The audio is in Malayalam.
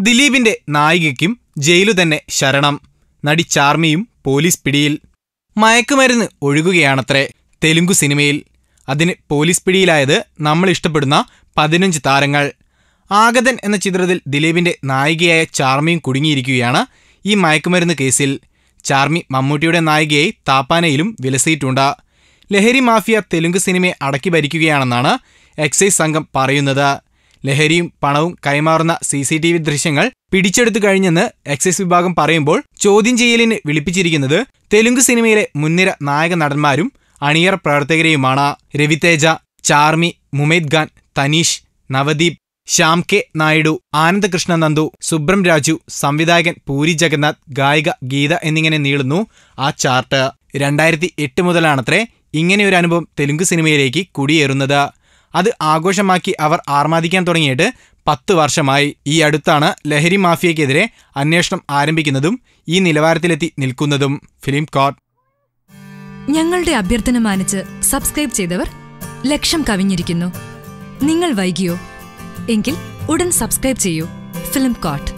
ദിലീപിന്റെ നായികയ്ക്കും ജയിലു തന്നെ ശരണം. നടി ചാർമിയും പോലീസ് പിടിയിൽ. മയക്കുമരുന്ന് ഒഴുകുകയാണത്രേ തെലുങ്കു സിനിമയിൽ. അതിന് പോലീസ് പിടിയിലായത് നമ്മൾ ഇഷ്ടപ്പെടുന്ന പതിനഞ്ച് താരങ്ങൾ. ആഗതൻ എന്ന ചിത്രത്തിൽ ദിലീപിന്റെ നായികയായ ചാർമിയും കുടുങ്ങിയിരിക്കുകയാണ് ഈ മയക്കുമരുന്ന് കേസിൽ. ചാർമി മമ്മൂട്ടിയുടെ നായികയെ താപ്പാനയിലും വിലസിയിട്ടുണ്ട്. ലഹരി മാഫിയ തെലുങ്ക് സിനിമയെ അടക്കി ഭരിക്കുകയാണെന്നാണ് എക്സൈസ് സംഘം പറയുന്നത്. ലഹരിയും പണവും കൈമാറുന്ന സി സി ടി വി ദൃശ്യങ്ങൾ പിടിച്ചെടുത്തു കഴിഞ്ഞെന്ന് എക്സൈസ് വിഭാഗം പറയുമ്പോൾ ചോദ്യം ചെയ്യലിന് വിളിപ്പിച്ചിരിക്കുന്നത് തെലുങ്ക് സിനിമയിലെ മുൻനിര നായക നടന്മാരും അണിയർ പ്രവർത്തകരെയുമാണ്. രവിതേജ ചാർമി മുമേദ് ഖാൻ തനീഷ് നവദീപ് ശ്യാം കെ നായിഡു ആനന്ദകൃഷ്ണ നന്ദു സുബ്രം രാജു സംവിധായകൻ പൂരി ജഗന്നാഥ് ഗായിക ഗീത എന്നിങ്ങനെ നീളുന്നു ആ ചാർട്ട്. രണ്ടായിരത്തി എട്ട് മുതലാണത്രേ ഇങ്ങനെയൊരു അനുഭവം തെലുങ്ക് സിനിമയിലേക്ക് കുടിയേറുന്നത്. അത് ആഘോഷമാക്കി അവർ ആർമാദിക്കാൻ തുടങ്ങിയിട്ട് പത്ത് വർഷമായി. ഈ അടുത്താണ് ലഹരി മാഫിയക്കെതിരെ അന്വേഷണം ആരംഭിക്കുന്നതും ഈ നിലവാരത്തിലെത്തി നിൽക്കുന്നതും ഫിലിം കോട്ട് ഞങ്ങളുടെ അഭ്യർത്ഥന മാനിച്ച് സബ്സ്ക്രൈബ് ചെയ്തവർ ലക്ഷം കവിഞ്ഞിരിക്കുന്നു. നിങ്ങൾ വൈകിയോ? എങ്കിൽ ഉടൻ സബ്സ്ക്രൈബ് ചെയ്യൂ ഫിലിം കോട്ട്